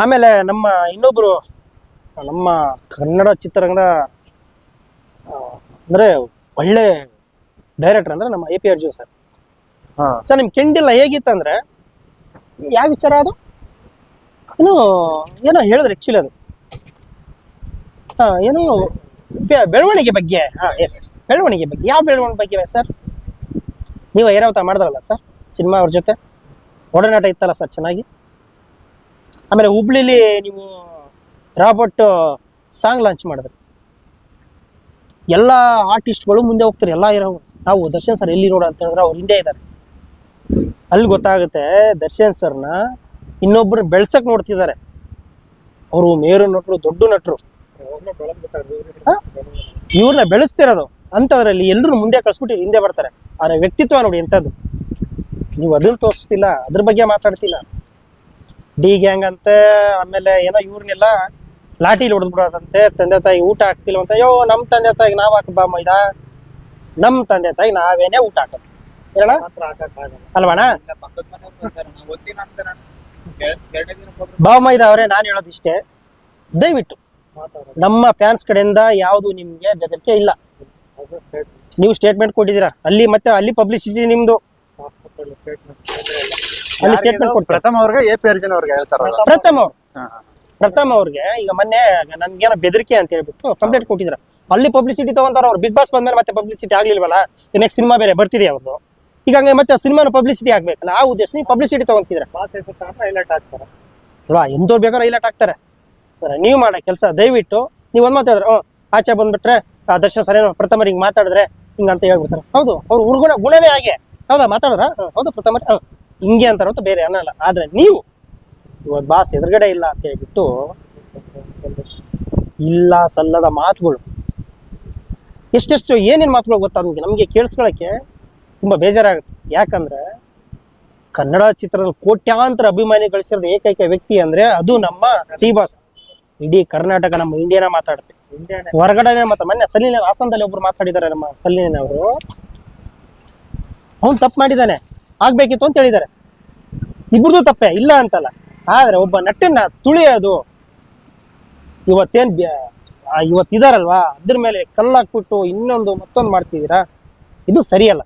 ಆಮೇಲೆ ನಮ್ಮ ಇನ್ನೊಬ್ರು ನಮ್ಮ ಕನ್ನಡ ಚಿತ್ರರಂಗದ ಅಂದ್ರೆ ಒಳ್ಳೆ ಡೈರೆಕ್ಟರ್ ಅಂದ್ರೆ ನಮ್ಮ ಎ ಪಿ ಅರ್ಜುನ್ ಸರ್. ಹಾ. ಸರ್ ನಿಮ್ ಕೆಂಡಿಲ್ಲ ಹೇಗಿತ್ತಂದ್ರೆ ಯಾವ ವಿಚಾರ ಅದು? ಏನು ಏನೋ ಹೇಳಿದ್ರೆ ಆಕ್ಚುಲಿ ಅದು. ಹಾ ಏನು ಬೆಳವಣಿಗೆ ಬಗ್ಗೆ. ಹಾ ಎಸ್ ಬೆಳವಣಿಗೆ ಬಗ್ಗೆ. ಯಾವ ಬೆಳವಣಿಗೆ ಬಗ್ಗೆ ಸರ್? ನೀವು ಐರಾವತ ಮಾಡಿದ್ರಲ್ಲ ಸರ್ ಸಿನಿಮಾ ಅವ್ರ ಜೊತೆ? ಒಡನಾಟ ಇತ್ತಲ್ಲ ಸರ್ ಚೆನ್ನಾಗಿ? ಆಮೇಲೆ ಹುಬ್ಳಿಲಿ ನೀವು ರಾಬರ್ಟ್ ಸಾಂಗ್ ಲಾಂಚ್ ಮಾಡಿದ್ರು. ಎಲ್ಲ ಆರ್ಟಿಸ್ಟ್ಗಳು ಮುಂದೆ ಹೋಗ್ತಾರೆ, ಎಲ್ಲ ಇರೋ ನಾವು ದರ್ಶನ್ ಸರ್ ಎಲ್ಲಿ ನೋಡ ಅಂತ ಹೇಳಿದ್ರೆ ಅವ್ರು ಹಿಂದೆ ಇದ್ದಾರೆ. ಅಲ್ಲಿ ಗೊತ್ತಾಗುತ್ತೆ ದರ್ಶನ್ ಸರ್ನ ಇನ್ನೊಬ್ರು ಬೆಳ್ಸಕ್ ನೋಡ್ತಿದ್ದಾರೆ. ಅವರು ಮೇರು ನಟರು, ದೊಡ್ಡ ನಟರು. ಇವ್ರನ್ನ ಬೆಳೆಸ್ತಿರೋದು ಅಂಥದ್ರಲ್ಲಿ ಎಲ್ಲರೂ ಮುಂದೆ ಕಳ್ಸ್ಬಿಟ್ಟು ಹಿಂದೆ ಬರ್ತಾರೆ. ಆದ್ರೆ ವ್ಯಕ್ತಿತ್ವ ನೋಡಿ ಎಂಥದ್ದು? ನೀವು ಅದನ್ನ ತೋರಿಸ್ತಿಲ್ಲ, ಅದ್ರ ಬಗ್ಗೆ ಮಾತಾಡ್ತಿಲ್ಲ. ಡಿ ಗ್ಯಾಂಗ್ ಅಂತ ಆಮೇಲೆ ಏನೋ ಇವ್ರನ್ನೆಲ್ಲ ಲಾಠಿಲಿ ಹೊಡೆದ್ಬಿಡೋದಂತೆ ತಂದೆ ತಾಯಿ ಊಟ ಹಾಕ್ತಿಲ್ವಂತ. ಅಯ್ಯೋ ನಮ್ಮ ತಂದೆ ತಾಯಿಗೆ ನಾವು ಹಾಕಬಾ ಮೈದಾ ನಮ್ಮ ತಂದೆ ತಾಯಿ ನಾವೇನೆ ಊಟ ಹಾಕೋದು. ಹೇಳ ಅಲ್ವಾಣ ಬಾವ ಮೈದಾ ಅವರೇ ನಾನು ಹೇಳೋದಿಷ್ಟೇ. ದಯವಿಟ್ಟು. ನಮ್ಮ ಫ್ಯಾನ್ಸ್ ಕಡೆಯಿಂದ ಯಾವುದು ನಿಮ್ಗೆ ಬೆದರಿಕೆ ಇಲ್ಲ. ನೀವು ಸ್ಟೇಟ್ಮೆಂಟ್ ಕೊಟ್ಟಿದ್ದೀರಾ? ಅಲ್ಲಿ ಮತ್ತೆ ಅಲ್ಲಿ ಪಬ್ಲಿಸಿಟಿ ನಿಮ್ದು. ಅಲ್ಲಿ ಸ್ಟೇಟ್ಮೆಂಟ್ ಕೊಡ್ತಾರೆ. ಪ್ರಥಮ ಅವ್ರಿಗೆ ಎ ಪಿ ಅರ್ಜುನ್ ಅವ್ರಿಗೆ ಹೇಳ್ತಾರಲ್ಲ. ಪ್ರಥಮ ಅವ್ರು. ಪ್ರಥಮ್ ಅವ್ರಿಗೆ ಈಗ ಮೊನ್ನೆ ನನ್ಗೇನೋ ಬೆದರಿಕೆ ಅಂತ ಹೇಳ್ಬಿಟ್ಟು ಕಂಪ್ಲೇಂಟ್ ಕೊಟ್ಟಿದ್ರ. ಅಲ್ಲಿ ಪಬ್ಲಿಸಿಟಿ ತಗೊಂತಾರ ಅವ್ರು. ಬಿಗ್ ಬಾಸ್ ಬಂದ್ಮೇಲೆ ಮತ್ತೆ ಪಬ್ಲಿಸಿಟಿ ಆಗ್ಲಿಲ್ವಲ್ಲ? ನೆಕ್ಸ್ಟ್ ಸಿನಿಮಾ ಬೇರೆ ಬರ್ತಿದೆ ಅವ್ರದ್ದು ಈಗ ಹಂಗೆ ಮತ್ತೆ ಸಿನಿಮಾನ ಪಬ್ಲಿಸಿಟಿ ಆಗ್ಬೇಕಲ್ಲ? ಆ ಉದ್ದೇಶ ನೀವು ಪಬ್ಲಿಸಿಟಿ ತಗೊಂತಿದ್ರ ಅಲ್ವಾ ಎಂದೋರ್ ಬೇಕಾದ್ರೆ ಹೈಲೈಟ್ ಆಗ್ತಾರೆ ಅಂದ್ರೆ ನೀವು ಮಾಡೋ ಕೆಲಸ ದಯವಿಟ್ಟು ನೀವು ಒಂದ್ ಮಾತಾಡಿದ್ರೆ ಹ್ಞೂ ಆಚೆ ಬಂದ್ಬಿಟ್ರೆ ಆ ದರ್ಶನ ಸರೇನೋ ಪ್ರಥಮರು ಹಿಂಗೆ ಮಾತಾಡಿದ್ರೆ ಹಿಂಗಂತ ಹೇಳ್ಬಿಡ್ತಾರೆ. ಹೌದು ಅವ್ರು ಹುಡುಗನ ಗುಣನೇ ಹಾಗೆ. ಹೌದಾ ಮಾತಾಡಿದ್ರ? ಹೌದು ಪ್ರಥಮ ಹ್ಞೂ ಹಿಂಗೆ ಅಂತಾರಂತ ಬೇರೆ ಅನ್ನಲ್ಲ ಆದ್ರೆ ನೀವು ಇವತ್ತು ಬಾಸ್ ಎದುರುಗಡೆ ಇಲ್ಲ ಅಂತ ಹೇಳ್ಬಿಟ್ಟು ಇಲ್ಲ ಸಲ್ಲದ ಮಾತುಗಳು. ಎಷ್ಟೆಷ್ಟು ಏನೇನು ಮಾತುಗಳು ಗೊತ್ತಾ ನಮಗೆ? ನಮಗೆ ಕೇಳಿಸ್ಕೊಳಕ್ಕೆ ತುಂಬ ಬೇಜಾರಾಗುತ್ತೆ. ಯಾಕಂದ್ರೆ ಕನ್ನಡ ಚಿತ್ರದ ಕೋಟ್ಯಾಂತರ ಅಭಿಮಾನಿ ಗಳಿಸಿರೋದು ಏಕೈಕ ವ್ಯಕ್ತಿ ಅಂದ್ರೆ ಅದು ನಮ್ಮ ಟಿ ಬಾಸ್. ಇಡೀ ಕರ್ನಾಟಕ ನಮ್ಮ ಇಂಡಿಯಾನ ಮಾತಾಡುತ್ತೆ. ಹೊರಗಡೆನೆ ಮತ್ತೆ ಮೊನ್ನೆ ಸಲ್ಲಿನ ಹಾಸನದಲ್ಲಿ ಒಬ್ರು ಮಾತಾಡಿದ್ದಾರೆ ನಮ್ಮ ಸಲ್ಲಿನ ಅವರು ಅವನು ತಪ್ಪು ಮಾಡಿದ್ದಾನೆ. ಆಗ್ಬೇಕಿತ್ತು ಅಂತ ಹೇಳಿದ್ದಾರೆ. ಇಬ್ಬರದು ತಪ್ಪೆ, ಇಲ್ಲ ಅಂತಲ್ಲ. ಆದ್ರೆ ಒಬ್ಬ ನಟನ್ನ ತುಳಿಯೋದು ಇವತ್ತೇನ್ ಇವತ್ತಿದಾರಲ್ವಾ? ಅದ್ರ ಮೇಲೆ ಕಲ್ಲಾಕ್ಬಿಟ್ಟು ಇನ್ನೊಂದು ಮತ್ತೊಂದು ಮಾಡ್ತಿದ್ದೀರಾ? ಇದು ಸರಿಯಲ್ಲ.